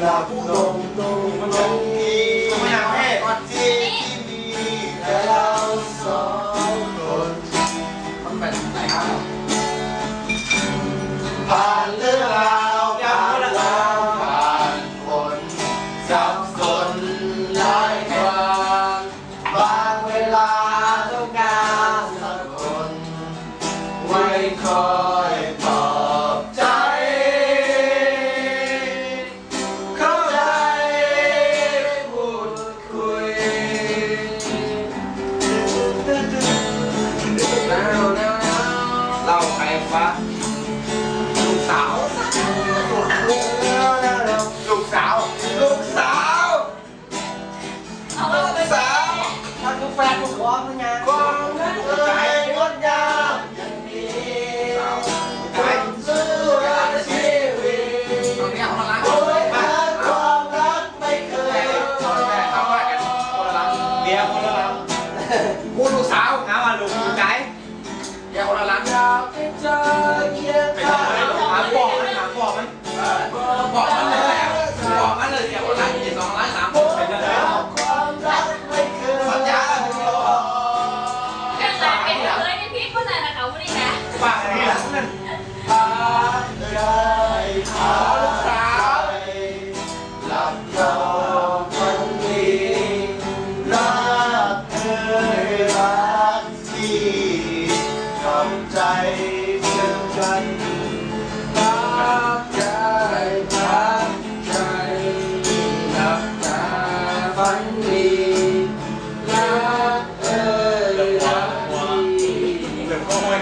หลับลงตรงลงนี้ที่ที่มีแต่เราสองคนมันเป็นไหนครับผ่านเรื่องราวผ่านราวผ่านคนสับสนหลายครั้งบางเวลาต้องการสักคนไว้คอย ลูกสาวลูกสาวลูกสาวสาวมันคือแฟนลูกคอมึงไงความรักใจงดงามอย่างนี้ใจสู้กับชีวิตตรงนี้เขามาล้างโอ้ยหาความรักไม่เคยแม่เข้าว่ากันคนละล้างเมียคนละลกูกสาวน้ำมาลูก อย่าคนละล้างอยากให้เธอเคียงข้างหาบอกมันหาบอกมันบอกมันเลยบอกมันเลยแกคนละล้างเจ็ดสองล้านสามคนเป็นเลยความรักไม่เคยสัญญาแล้วถึงรอเรื่องอะไรเป็นเลยในพี่คนไหนนะคะวันนี้นะปากนี่แหละนั่น ทำใจเชื่อกันรักใจรักใจรับตาฝันดีรักเธอรักที่เดี๋ยวเขาไม่